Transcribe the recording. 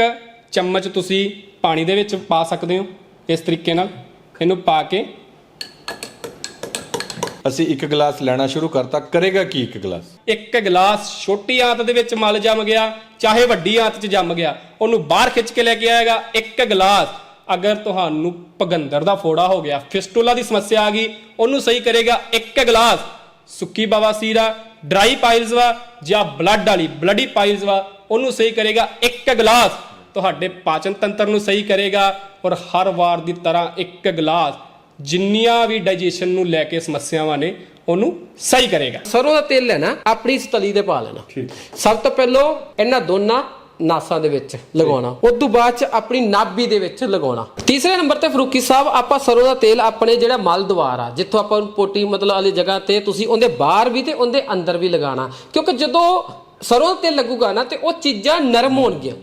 ਇੱਕ ਚਮਚ ਤੁਸੀਂ ਪਾਣੀ ਦੇ ਵਿੱਚ ਪਾ ਸਕਦੇ ਹੋ ਇਸ ਤਰੀਕੇ ਨਾਲ। ਇਹਨੂੰ ਪਾ ਕੇ ਅਸੀਂ ਇੱਕ ਗਲਾਸ ਲੈਣਾ ਸ਼ੁਰੂ ਕਰਤਾ। ਕਰੇਗਾ ਕੀ ਇੱਕ ਗਲਾਸ? ਇੱਕ ਗਲਾਸ ਛੋਟੀ ਆਂਤ ਦੇ ਵਿੱਚ ਮਲ ਜੰਮ ਗਿਆ ਚਾਹੇ ਵੱਡੀ ਆਂਤ 'ਚ ਜੰਮ ਗਿਆ ਉਹਨੂੰ ਬਾਹਰ ਖਿੱਚ ਕੇ ਲੈ ਕੇ ਆਏਗਾ ਇੱਕ ਗਲਾਸ। ਅਗਰ ਤੁਹਾਨੂੰ ਭਗੰਦਰ ਦਾ ਫੋੜਾ ਹੋ ਗਿਆ ਫਿਸਟੂਲਾ ਦੀ ਸਮੱਸਿਆ ਆ ਗਈ ਉਹਨੂੰ ਸਹੀ ਕਰੇਗਾ ਇੱਕ ਗਲਾਸ। ਸੁੱਕੀ ਬਵਾਸੀਰ ਡਰਾਈ ਪਾਈਲਸ ਵਾ ਜਾਂ ਬਲੱਡ ਵਾਲੀ ਬਲੱਡੀ ਪਾਈਲਸ ਵਾ ਉਹਨੂੰ ਸਹੀ ਕਰੇਗਾ ਇੱਕ ਗਲਾਸ। ਤੁਹਾਡੇ ਪਾਚਨ ਤੰਤਰ ਨੂੰ ਸਹੀ ਕਰੇਗਾ ਔਰ ਹਰ ਵਾਰ ਦੀ ਤਰ੍ਹਾਂ ਇੱਕ ਗਲਾਸ ਜਿੰਨੀਆਂ ਵੀ ਡਾਈਜੈਸ਼ਨ ਨੂੰ ਲੈ ਕੇ ਸਮੱਸਿਆਵਾਂ ਨੇ ਉਹਨੂੰ ਸਹੀ ਕਰੇਗਾ। ਸਰੋਂ ਦਾ ਤੇਲ ਲੈਣਾ ਆਪਣੀ ਸਤਲੀ ਤੇ ਪਾ ਲੈਣਾ। ਸਭ ਤੋਂ ਪਹਿਲਾਂ ਇਹਨਾਂ ਦੋਨਾਂ ਨਾਸਾਂ ਦੇ ਵਿੱਚ ਲਗਾਉਣਾ। ਉਸ ਤੋਂ ਬਾਅਦ ਚ ਆਪਣੀ ਨਾਭੀ ਦੇ ਵਿੱਚ ਲਗਾਉਣਾ। ਤੀਸਰੇ ਨੰਬਰ ਤੇ ਫਰੂਕੀ ਸਾਹਿਬ ਆਪਾਂ ਸਰੋਂ ਦਾ ਤੇਲ ਆਪਣੇ ਜਿਹੜਾ ਮਲ ਦੁਆਰ ਆ ਜਿੱਥੋਂ ਆਪਾਂ ਨੂੰ ਪੋਟੀ ਮਤਲਬ ਵਾਲੀ ਜਗ੍ਹਾ ਤੇ ਤੁਸੀਂ ਉਹਦੇ ਬਾਹਰ ਵੀ ਤੇ ਉਹਦੇ ਅੰਦਰ ਵੀ ਲਗਾਉਣਾ। ਕਿਉਂਕਿ ਜਦੋਂ ਸਰੋਂ ਦਾ ਤੇਲ ਲੱਗੂਗਾ ਨਾ ਤੇ ਉਹ ਚੀਜ਼ਾਂ ਨਰਮ ਹੋਣਗੀਆਂ।